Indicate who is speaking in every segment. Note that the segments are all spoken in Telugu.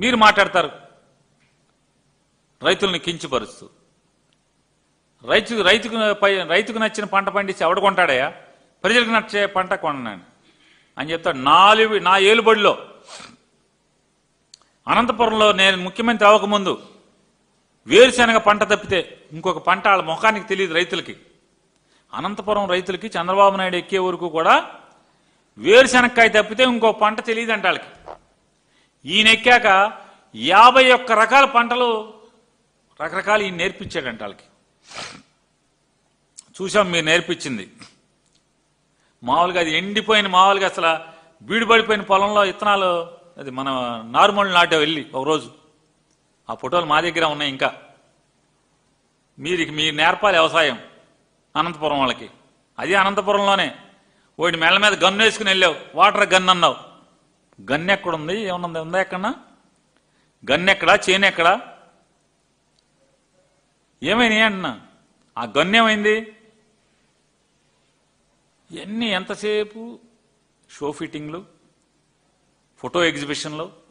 Speaker 1: మీరు మాట్లాడతారు. రైతుల్ని కించిపరుస్తూ. రైతు రైతుకు రైతుకు నచ్చిన పంట పండించి ఎవడు ప్రజలకు నచ్చే పంట కొన్నాను. అని చెప్తాడు. నాలుగు నా ఏలుబడిలో. అనంతపురంలో నేను ముఖ్యమంత్రి అవ్వకముందు వేరుశనగ పంట తప్పితే ఇంకొక పంట వాళ్ళ ముఖానికి తెలియదు రైతులకి. అనంతపురం రైతులకి చంద్రబాబు నాయుడు ఎక్కే వరకు కూడా వేరుశనక్కాయ తప్పితే ఇంకో పంట తెలియదు అంట వాళ్ళకి. ఈయన ఎక్కాక యాభై ఒక్క రకాల పంటలు రకరకాలు ఈయన నేర్పించాడంట వాళ్ళకి. చూసాం మీరు నేర్పించింది. మామూలుగా అది ఎండిపోయిన మామూలుగా అసలు బీడుపడిపోయిన పొలంలో ఇత్తనాలు అది మన నార్మల్ నాటే వెళ్ళి ఒకరోజు ఆ ఫోటోలు మా దగ్గర ఉన్నాయి ఇంకా. మీరు మీరు నేర్పాలి వ్యవసాయం అనంతపురం వాళ్ళకి. అది అనంతపురంలోనే. వాడి మెళ్ళ మీద గన్ను వేసుకుని వెళ్ళావు వాటర్ గన్ అన్నావు. గన్ ఎక్కడుంది ఏమన్నా ఉందా ఎక్కడన్నా? గన్ ఎక్కడా చేను ఎక్కడా ఏమైనాయి అంటున్నా. ఆ గన్ ఏమైంది? ఎన్ని ఎంతసేపు? షో ఫిట్టింగ్లు ఫోటో ఎగ్జిబిషన్లు.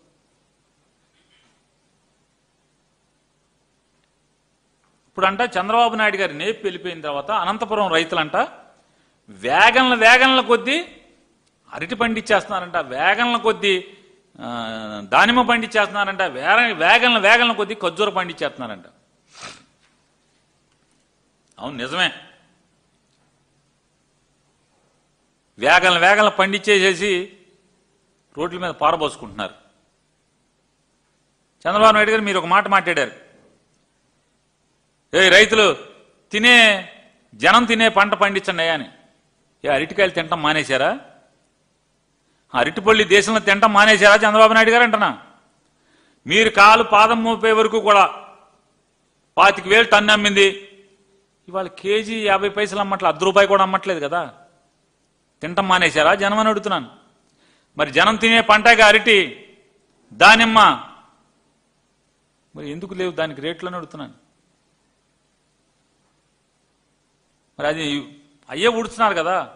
Speaker 1: ఇప్పుడంట చంద్రబాబు నాయుడు గారి నేపు వెళ్ళిపోయిన తర్వాత అనంతపురం రైతులంట వేగన్ల వేగన్ల కొద్దీ అరటి పండించేస్తున్నారంట వేగన్ల కొద్దీ ఆ, దానిమ్మ పండించేస్తున్నారంట వేగ వేగన్ల వేగన్ల కొద్దీ ఖర్జూర పండించేస్తున్నారంట అవును నిజమే. వేగలను వేగలను పండించేసేసి రోడ్ల మీద పారబోసుకుంటున్నారు. చంద్రబాబు నాయుడు గారు మీరు ఒక మాట మాట్లాడారు. ఏ రైతులు తినే జనం తినే పంట పండించండి అయ్యా అని. ఏ అరటికాయలు తింటాం మానేశారా? అరటిపల్లి దేశంలో తింటాం మానేశారా చంద్రబాబు నాయుడు గారు అంటున్నా. మీరు కాలు పాదం మోపే వరకు కూడా పాతిక వేలు టన్ను అమ్మింది. ఇవాళ కేజీ యాభై పైసలు అమ్మట్లేదు అర్ధ రూపాయి కూడా అమ్మట్లేదు కదా. తింటాం మానేశారా? జనం అని అడుగుతున్నాను. మరి జనం తినే పంటగా అరటి దానిమ్మ. మరి ఎందుకు లేవు? దానికి రేట్లని అడుగుతున్నాను. మరి అది అయ్యే ఉడుతున్నారు కదా.